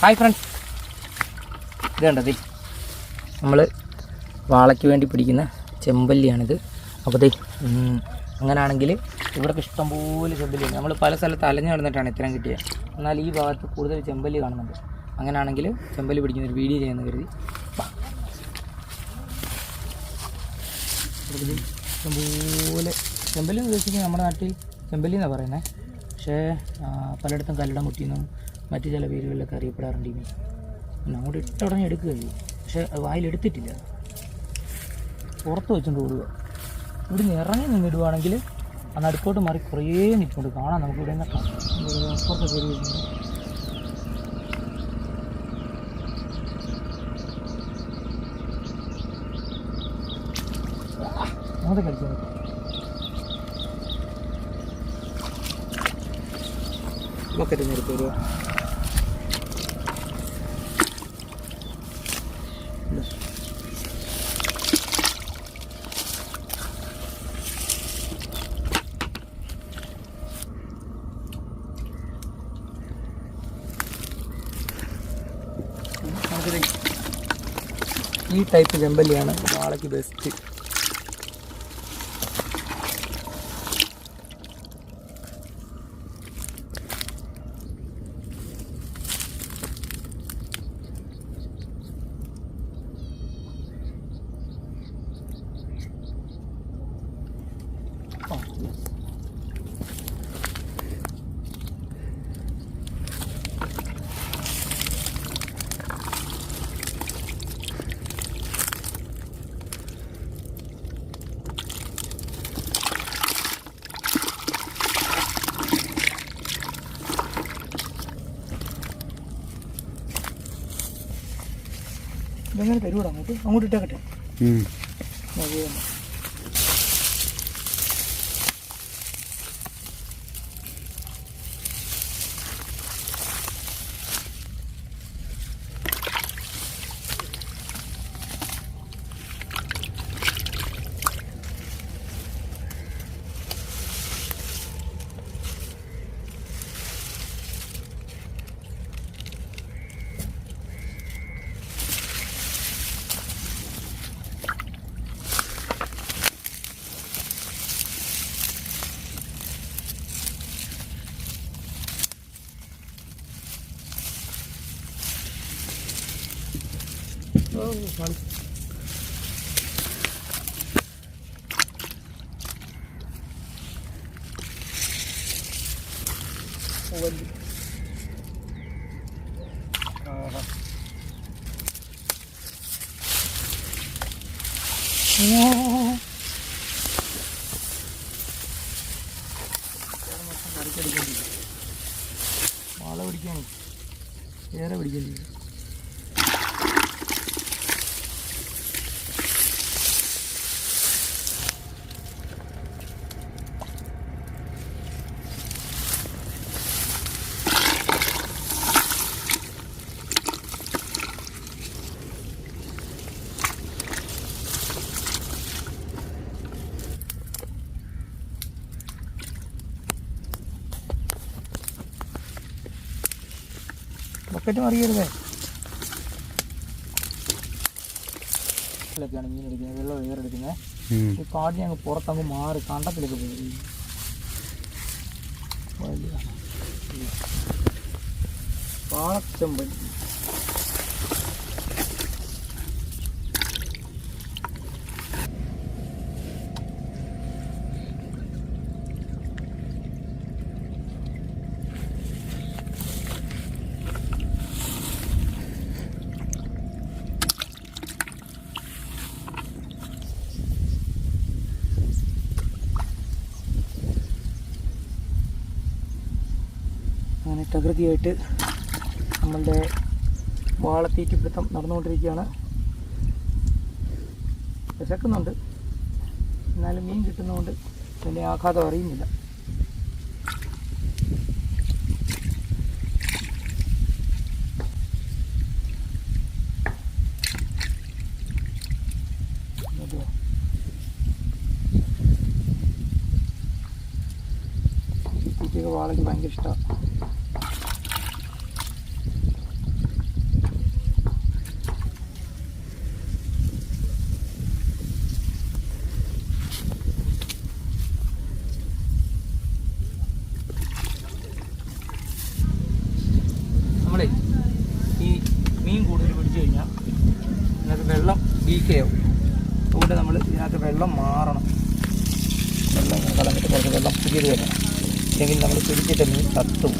Hi friends ഇത് കണ്ടതേ നമ്മൾ വാളയ്ക്ക് വേണ്ടി പിടിക്കുന്ന ചെമ്പല്ലിയാണിത്. അപ്പോൾ ഉം, അങ്ങനാണെങ്കിൽ ഇവിടെ ഇഷ്ടംപോലെ ചെമ്പല്ലി നമ്മൾ പല സ്ഥലത്ത് അലഞ്ഞു നടന്നിട്ടാണ് ഇത്രയും കിട്ടിയത് എന്നാൽ ഈ ഭാഗത്ത് കൂടുതൽ ചെമ്പല്ലി കാണുന്നുണ്ട്. അങ്ങനെയാണെങ്കിൽ ചെമ്പല്ലി പിടിക്കുന്ന ഒരു വീഡിയോ ചെയ്യുന്ന കരുതി. ഇഷ്ടംപോലെ ചെമ്പല്ലി എന്ന് ഉദ്ദേശിക്കുന്നത് നമ്മുടെ നാട്ടിൽ ചെമ്പല്ലി എന്നാണ് പറയുന്നത് പക്ഷേ പലയിടത്തും കല്ലട മുട്ടിയെന്നും മറ്റു ചില പേരുകളിലൊക്കെ അറിയപ്പെടാറുണ്ട് ഈ മീൻ പിന്നെ അങ്ങോട്ട് ഇട്ട ഉടനെ പക്ഷേ അത് വായിലെടുത്തിട്ടില്ല പുറത്ത് വെച്ചുകൊണ്ട് ഓടുക ഇവിടെ നിന്ന് ഇറങ്ങി നിന്നിടുവാണെങ്കിൽ ആ നടുക്കോട്ട് മാറി കുറേ നിൽപ്പുണ്ട്. കാണാം നമുക്ക് ഇവിടെ നിന്ന്. പുറത്ത് കയറി വരുന്നുണ്ട് അങ്ങോട്ട് കളിച്ചു ബക്കറ്റ് നിർത്തി വരുമോ ഈ ടൈപ്പ് ചെമ്പല്ലിയാണ് വാളയ്ക്ക് ബെസ്റ്റ് ഇതെങ്ങനെ തരൂടാ അങ്ങോട്ട്? അങ്ങോട്ട് ഇട്ടേക്കട്ടെ. മതി തന്നെ. மார்க்கெட்டும் வருகிறது இலக்கான மீன் எடுக்குங்க வெள்ளம் உயர் எடுக்குங்க இப்போ ஆடி அங்கே புறத்தவங்க மாறு காண்டாத்தில் இருக்க போகுது பாலச்சம்பன் അങ്ങനെ പ്രകൃതിയായിട്ട് നമ്മളുടെ വാളത്തേക്ക് പിടുത്തം നടന്നുകൊണ്ടിരിക്കുകയാണ്. വിശക്കുന്നുണ്ട്. എന്നാലും മീൻ കിട്ടുന്നതുകൊണ്ട് അതിന്റെ ആഘാതം അറിയുന്നില്ല. വാളയ്ക്ക് ഭയങ്കര ഇഷ്ടമാണ്. ലീക്കാവും അതുകൊണ്ട് നമ്മൾ ഇതിനകത്ത് വെള്ളം മാറണം. വെള്ളം കളഞ്ഞിട്ട് കുറച്ച് വെള്ളം പുതിയത് വരണം ഇല്ലെങ്കിൽ നമ്മൾ പിടിച്ചിട്ട് മീൻ തത്തും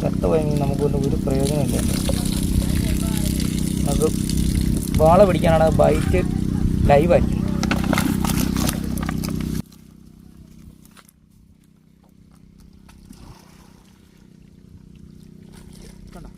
ചത്തുപോയെങ്കിൽ നമുക്കൊന്നും ഒരു പ്രയോജനമില്ല നമുക്ക് വാള പിടിക്കാനാണ് ബൈറ്റ് ലൈവായിരിക്കും കണ്ടോ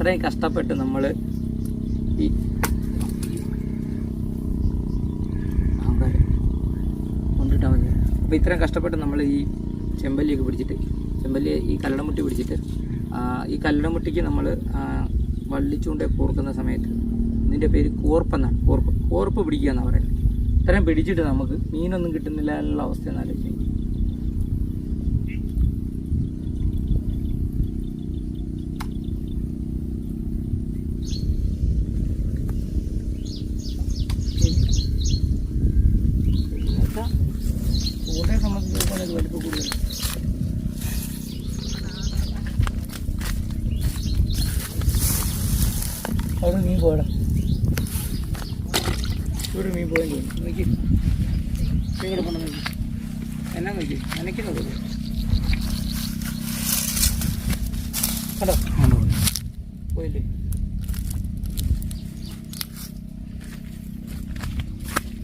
ഇത്രയും കഷ്ടപ്പെട്ട് നമ്മൾ ഈ അപ്പോൾ ഇത്രയും കഷ്ടപ്പെട്ട് നമ്മൾ ഈ ചെമ്പല്ലിയൊക്കെ പിടിച്ചിട്ട് ചെമ്പല്ലി ഈ കല്ലടമുട്ടി പിടിച്ചിട്ട് ഈ കല്ലടമുട്ടിക്ക് നമ്മൾ വള്ളിച്ചൂണ്ട കോർക്കുന്ന സമയത്ത് ഇതിന്റെ പേര് കോർപ്പെന്നാണ് കോർപ്പ്. കോർപ്പ് പിടിക്കുക എന്നാണ് പറയുന്നത്. ഇത്രയും പിടിച്ചിട്ട് നമുക്ക് മീനൊന്നും കിട്ടുന്നില്ല എന്നുള്ള അവസ്ഥ എന്നാലും ചൂണ്ടയെ സംബന്ധിച്ചിടത്തോളം ഇത് വലിപ്പം കൂടുതൽ അവിടെ ഒരു മീൻ പോയി തോന്നുന്നു. നോക്കി. ഇവിടെ കൊണ്ടു നോക്കി. എന്നാ നോക്കി? നനയ്ക്കുന്നത് കണ്ടോ? പോയില്ലേ?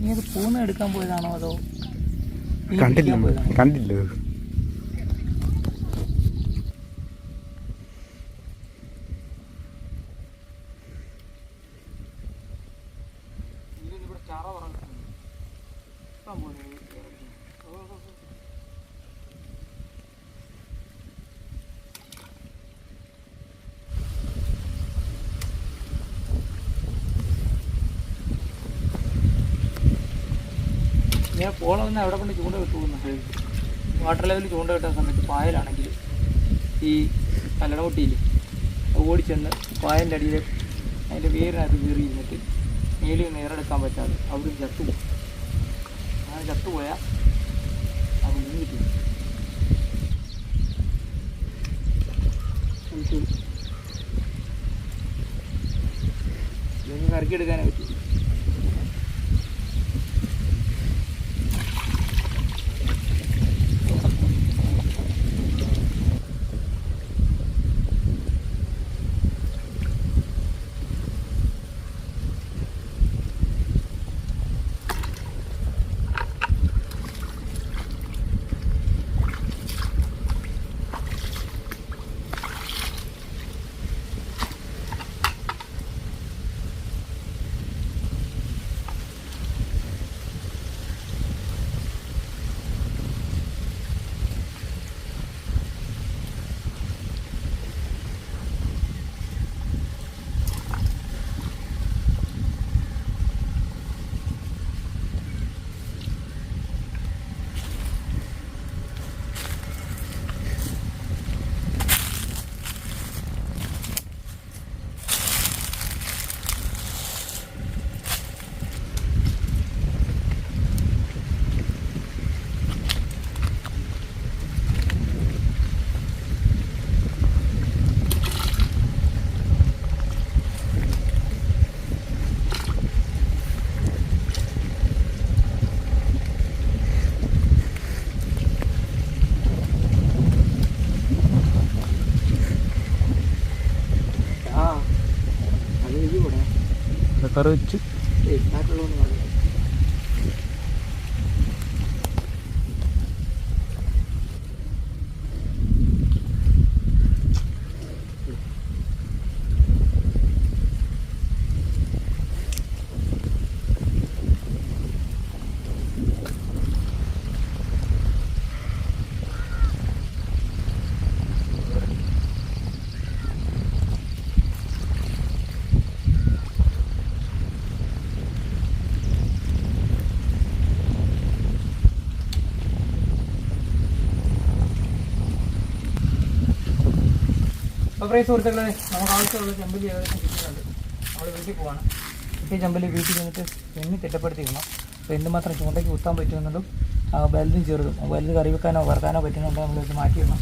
നീ അത് പൂന്ന് എടുക്കാൻ പോയതാണോ അതോ കണ്ടില്ല. കണ്ടില്ല. ഞാൻ പോണമെന്ന് അവിടെ കൊണ്ട് ചൂണ്ട കിട്ടുമെന്ന് വാട്ടർ ലെവലിൽ ചൂണ്ട കിട്ടുന്ന സമയത്ത് പായലാണെങ്കിൽ ഈ കല്ലടമുട്ടിയിൽ ഓടിച്ചെന്ന് പായലിന്റെ അടിയിൽ അതിന്റെ വേരിനകത്ത് കീറി ഇരുന്നിട്ട് മേലിൽ നിന്ന് ഏറെടുക്കാൻ പറ്റാതെ അവിടെ ചത്തുപോകും അങ്ങനെ ചത്തുപോയാൽ അത് അവർ കിട്ടും ഇറക്കിയെടുക്കാനേ കറക്കിയെടുക്കാനേ ఖర్చు പ്രിയ സുഹൃത്തുക്കളെ നമുക്ക് ആവശ്യമുള്ള ചെമ്പല്ലി ഏകദേശം കിട്ടുന്നുണ്ട് നമ്മൾ വീട്ടിൽ പോവാണ്. കിട്ടിയ ചെമ്പല്ലി വീട്ടിൽ ചെന്നിട്ട് എണ്ണി തിട്ടപ്പെടുത്തിയിരുന്നു അപ്പോൾ എന്തുമാത്രം ചൂണ്ടയ്ക്ക് കുത്താൻ പറ്റുമെന്നുള്ളതും ആ വലുതും ചെറുതും വലുത് കറി വെക്കാനോ വറുക്കാനോ പറ്റുന്നുണ്ടോ നമ്മൾ ഇത് മാറ്റിയിടണം.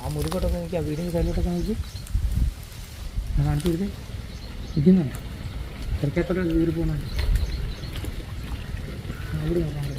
ആ മുറിക്കോട്ടൊക്കെ നോക്കി ആ വീടിന്റെ സൈഡിലോട്ടൊക്കെ നോക്കി. കാണിച്ചിരുത് കൊടുത്തേ ഇരിക്കുന്നുണ്ട്. തിരക്കത്തോടെ കയറി പോകുന്നുണ്ട് അവിടെ നോക്കാം.